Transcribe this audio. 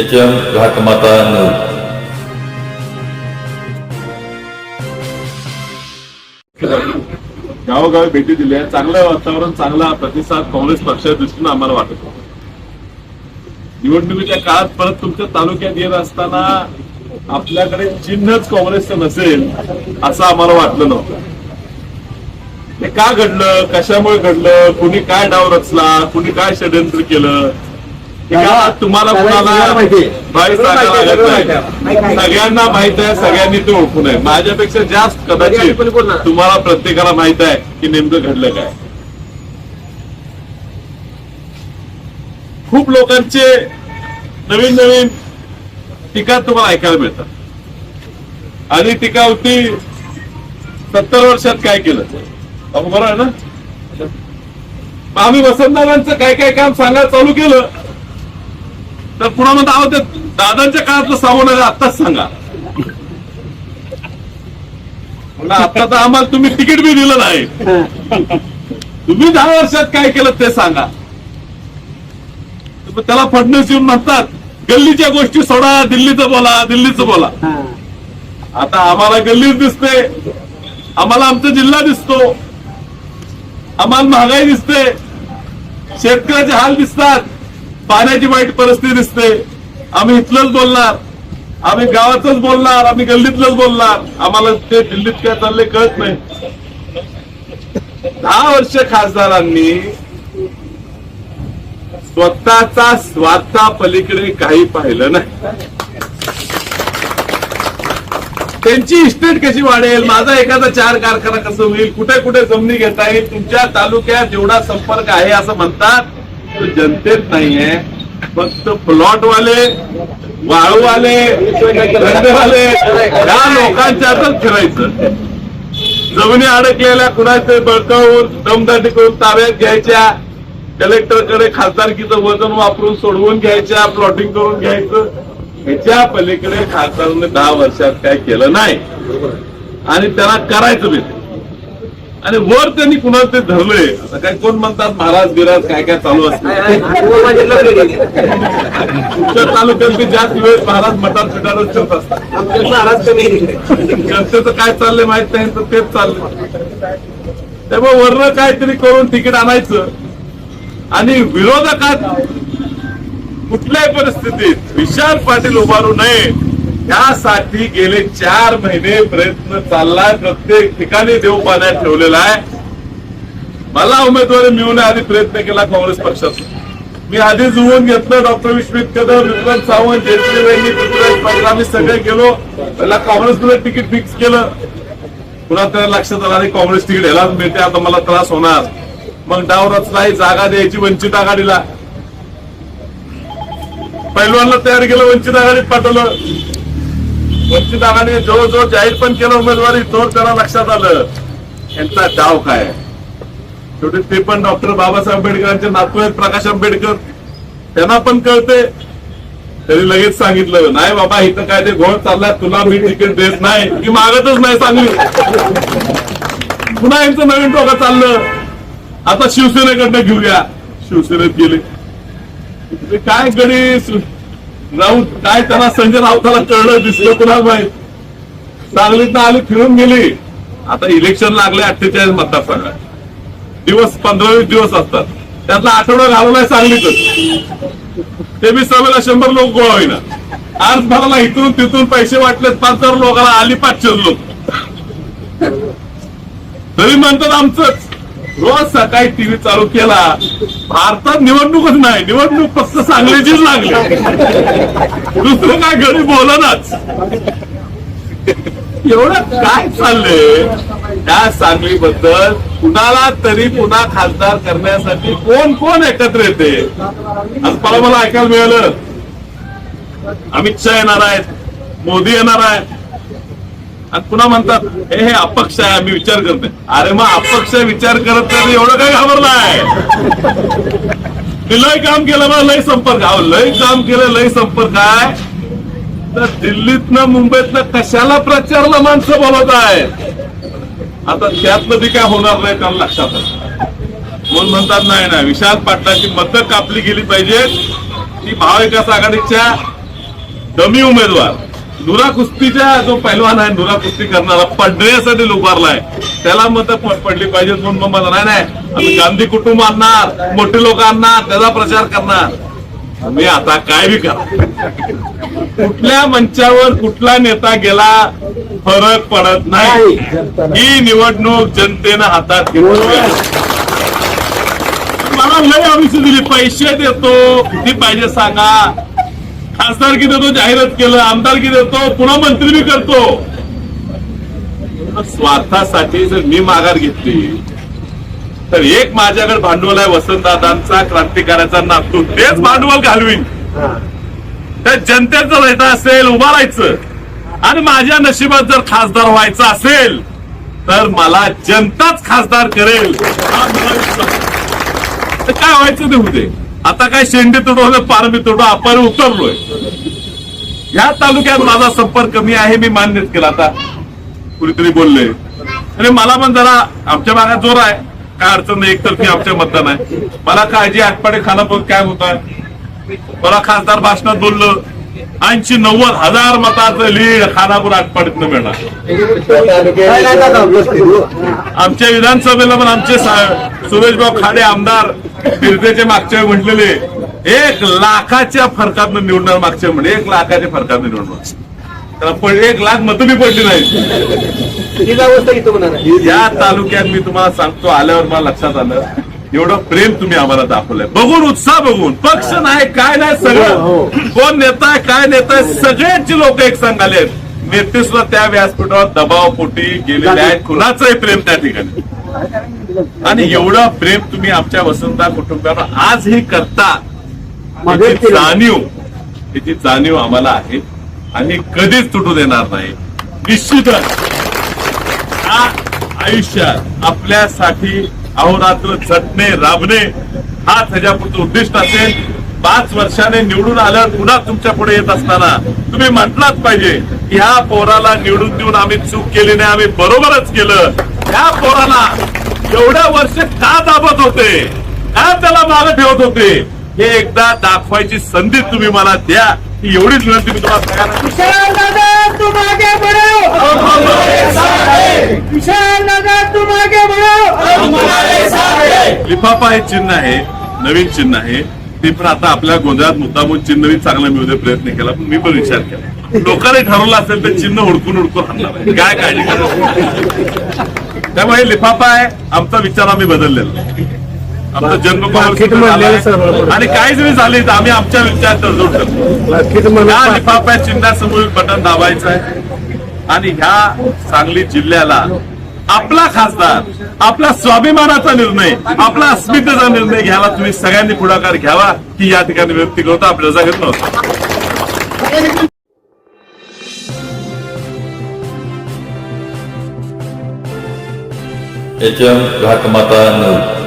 H M घाटमाता news गावोगावी भेटी दिल्या चांगलं वातावरण चांगला प्रतिसाद काँग्रेस पक्षाच्या दृष्टीनं आम्हाला वाटत निवडणुकीच्या काळात परत तुमच्या तालुक्यात येत असताना आपल्याकडे चिन्हच काँग्रेसचं नसेल असं आम्हाला वाटलं नव्हतं. ते का घडलं? कशामुळे घडलं? कुणी काय डाव रचला? कुणी काय षडयंत्र केलं? तुम्हाला कुणाला लागत नाही. सगळ्यांना माहीत आहे सगळ्यांनी ते ओळखून आहे माझ्यापेक्षा जास्त कदाचित तुम्हाला प्रत्येकाला माहीत आहे की नेमकं घडलं काय. खूप लोकांचे नवीन नवीन टीका तुम्हाला ऐकायला मिळतात. आणि टीका होती सत्तर वर्षात काय केलं? अहो, बरं आहे ना? आम्ही वसंतदादांचं काय काय काम सांगायला चालू केलं? तर पुन्हा म्हणता अहो ते दादांच्या काळातलं सांगू नका आत्ताच सांगा. आता तर आम्हाला तुम्ही तिकीट बी दिलं नाही. तुम्ही दहा वर्षात काय केलं ते सांगा. त्याला फडणवीस येऊन म्हणतात गल्लीच्या गोष्टी सोडा दिल्लीचं बोला दिल्लीचं बोला. आता आम्हाला गल्लीच दिसते आम्हाला आमचा जिल्हा दिसतो आम्हाला महागाई दिसते शेतकऱ्याचे हाल दिसतात. पाण्याची वाईट परिस्थिती दिसते. आम्ही इथलंच बोलणार. आम्ही गावातच बोलणार. आम्ही गल्लीतलंच बोलणार. आम्हाला ते दिल्लीत काय चालले कळत नाही. दहा वर्ष खासदारांनी स्वतःचा स्वार्था पलीकडे काही पाहिलं नाही. त्यांची इस्टेट कशी वाढेल? माझा एखादा चार कारखाना कसं होईल? कुठे कुठे जमिनी घेता येईल? तुमच्या तालुक्यात जेवढा संपर्क आहे असं म्हणतात. तो जनतेत नाहीये फक्त प्लॉट वाले वाळूवाले धंदेवाले या लोकांच्या हातात फिरायचं. जमिनी अडकलेल्या कुणाचे बळकावून दमदाटी करून ताब्यात घ्यायच्या. कलेक्टरकडे खासदारकीचं वजन वापरून सोडवून घ्यायच्या प्लॉटिंग करून घ्यायचं. ह्याच्या पलीकडे खासदारांनी दहा वर्षात काय केलं नाही. आणि त्यांना करायचं बी आणि वर त्यांनी कुणाला ते धरलंय आता काय कोण म्हणतात महाराज बिराज काय काय चालू असते? तुमच्या तालुक्यात बी जास्त वेळ महाराज मटार पिटारच ठेवत असतात. जनतेचं काय चाललंय माहीत नाही तर तेच चाललंय. त्यामुळे वरनं काहीतरी करून तिकीट आणायचं. आणि विरोधकात कुठल्याही परिस्थितीत विशाल पाटील उभारू नये. यासाठी गेले चार महिने प्रयत्न चाललाय. प्रत्येक ठिकाणी देव पाण्यात ठेवलेला आहे. मला उमेदवारी मिळवण्याआधी प्रयत्न केला काँग्रेस पक्षाचा मी आधी जुळवून घेतलं डॉक्टर विश्वित कदम विक्रम सावंत जेटली आम्ही सगळे गेलो. त्याला काँग्रेसमध्ये तिकीट फिक्स केलं. पुन्हा त्याला लक्षात आलं आणि काँग्रेस तिकीट ह्यालाच मिळते आता मला त्रास होणार. मग डावरच नाही जागा द्यायची वंचित आघाडीला. पैलवानला तयार केलं वंचित आघाडीत पाठवलं. वंचित आघाडीने जवळजवळ जाहीर पण केलं उमेदवारी तोर त्याला लक्षात आलं यांचा डाव काय? शेवटी ते पण डॉक्टर बाबासाहेब आंबेडकरांचे नातू आहेत प्रकाश आंबेडकर. त्यांना पण कळते त्यांनी लगेच सांगितलं नाही बाबा इथं काय ते घोळ चाललाय तुला मी तिकीट देत नाही की मागतच नाही सांगली. पुन्हा यांचं नवीन टोका चाललं. आता शिवसेनेकडनं घेऊया. शिवसेनेत गेले. काय गडी सु- काय त्यांना संजय राऊताला कळलं दिसलं कुणाला माहीत? सांगलीत आली फिरून गेली. आता इलेक्शन लागले अठ्ठेचाळीस मतदारसंघात. दिवस पंधरा वीस दिवस असतात. त्यातला आठवडा घालवलाय सांगलीतच. ते बी सभेला शंभर लोक गोळा होईना. आज भराला इथून तिथून पैसे वाटलेत पाच हजार लोकांना आली पाचशे लोक. तरी म्हणतात आमचंच. रोज सकाळी टीव्ही चालू केला. भारतात निवडणूकच नाही. निवडणूक फक्त सांगलीचीच लागली. दुसरं काय घरी बोलनाच. एवढं काय चाललंय? त्या सांगलीबद्दल कुणाला तरी पुन्हा खासदार करण्यासाठी कोण कोण एकत्र येते? आज मला मला ऐकायला मिळालं. अमित शहा येणार आहेत. मोदी येणार आहेत. आणि पुन्हा म्हणतात हे हे अपक्ष आहे आम्ही विचार करतोय अरे मग अपक्ष विचार करत नाही एवढं काय घाबरलाय? मी लय काम केलं मला लय संपर्क. अहो लय काम केलं लय संपर्क आहे. तर दिल्लीतनं मुंबईतनं कशाला प्रचारला माणसं बोलत आहेत? आता त्यातलं बी काय होणार नाही त्याला लक्षात आलं. म्हणून म्हणतात नाही ना विशाल पाटलाची मतं कापली गेली पाहिजेत. ती महाविकास आघाडीच्या कमी उमेदवार. नुरा कुस्तीचा जो पैलवान आहे नुरा कुस्ती करणारा पडण्यासाठी उभारलाय त्याला मत पडली पाहिजे म्हणून मग मला नाही नाही. आम्ही गांधी कुटुंब आणणार मोठे लोक आणणार त्याचा प्रचार करणार. मी आता काय बी करा. कुठल्या मंचावर कुठला नेता गेला फरक पडत नाही. ही निवडणूक जनतेनं हातात घेतली मला लय आयुष्य दिली पैसे देतो. किती पाहिजे सांगा. खासदारकी देतो जाहिरात केलं आमदारकी देतो पुन्हा मंत्री बी करतो. स्वार्थासाठी जर मी माघार घेतली तर एक माझ्याकडे भांडवल आहे वसंतदादांचा क्रांतिकाराचा नातू तेच भांडवल घालवीन. त्या जनतेचं राहायचं असेल उभा राहायचं. आणि माझ्या नशिबात जर खासदार व्हायचं असेल तर मला जनताच खासदार करेल. काय व्हायचं ते होते आता काय शेंडे तुडवलं पारंबी तुडव आपण उतरलोय. या तालुक्यात माझा संपर्क कमी आहे मी मान्यच केला आता. कुणीतरी बोलले. आणि मला पण जरा आमच्या भागात जोर आहे. काय अडचण नाही एकतर्फी आमच्या मतदान आहे. मला काळजी आटपाडे खानापूर काय होत? आहे मला खासदार भाषणात बोललं. ऐंशी नव्वद हजार मताचं लीड खानापूर आटपाडीतनं मिळणार आमच्या विधानसभेला पण आमचे सुरेशभाऊ खाडे आमदार फिरतेचे मागच्या म्हटलेले एक लाखाच्या फरकातनं निवडणार मागच्या वेळी म्हणे एक लाखाच्या फरकातनं निवडणार. पण एक लाख मतं बी पडली नाही या तालुक्यात मी तुम्हाला सांगतो आल्यावर मला लक्षात आलं. एवढं प्रेम तुम्ही आम्हाला दाखवलंय. बघून उत्साह बघून. पक्ष नाही काय नाही सगळं. कोण नेता आहे काय नेता आहे सगळ्यांची लोक एक सांगाले नेते सुद्धा त्या व्यासपीठावर दबाव पोटी गेलेले आहेत. कुणाचंही प्रेम त्या ठिकाणी. आणि एवढं प्रेम तुम्ही आमच्या वसंता कुटुंबावर आजही करता. जाणीव याची जाणीव आम्हाला आहे. आणि कधीच तुटू देणार नाही. निश्चितच. आयुष्यात आपल्यासाठी अहोरात्र झटणे राबणे हा त्याच्यापुढचं उद्दिष्ट असेल. पाच वर्षाने निवडून आल्यावर पुन्हा तुमच्यापुढे येत असताना तुम्ही म्हटलाच पाहिजे की ह्या पोराला निवडून देऊन आम्ही चूक केली नाही आम्ही बरोबरच केलं. ह्या पोराला एवढ्या वर्ष का दाबत होते? का त्याला मागे ठेवत होते? हे एकदा दाखवायची संधी तुम्ही मला द्या. ही एवढीच विनंती मी तुम्हाला सगळ्यांना विशाल दादा हमारे आगे बढ़ो विशाल नगर तुम आगे बढ़ो हमारे लिफाफा हे चिन्ह आहे नवीन चिन्ह आहे. ते पण आता आपल्या गोंधळात मुद्दामून चिन्ह बी चांगला मिळू प्रयत्न केला पण मी पण विचार केला. लोकांनी ठरवलं असेल तर चिन्ह हुडकून हुडकून हाणणार आहे. काय काळजी त्यामुळे लिफाफा आहे आमचा विचार आम्ही बदललेला आहे. आमचा जन्म. आणि काही जरी झाले तर आम्ही आमच्या विचार तडजोड करतो या लिफाफ्या चिन्हासमोर बटन दाबायचं आहे आणि ह्या सांगली जिल्ह्याला आपला खासदार आपला स्वाभिमानाचा निर्णय आपला अस्मितेचा निर्णय घ्यायला तुम्ही सगळ्यांनी पुढाकार घ्यावा की या ठिकाणी व्यक्ती करतो. आपल्या जागेत नव्हतं. एच एम घाटमाता नऊ.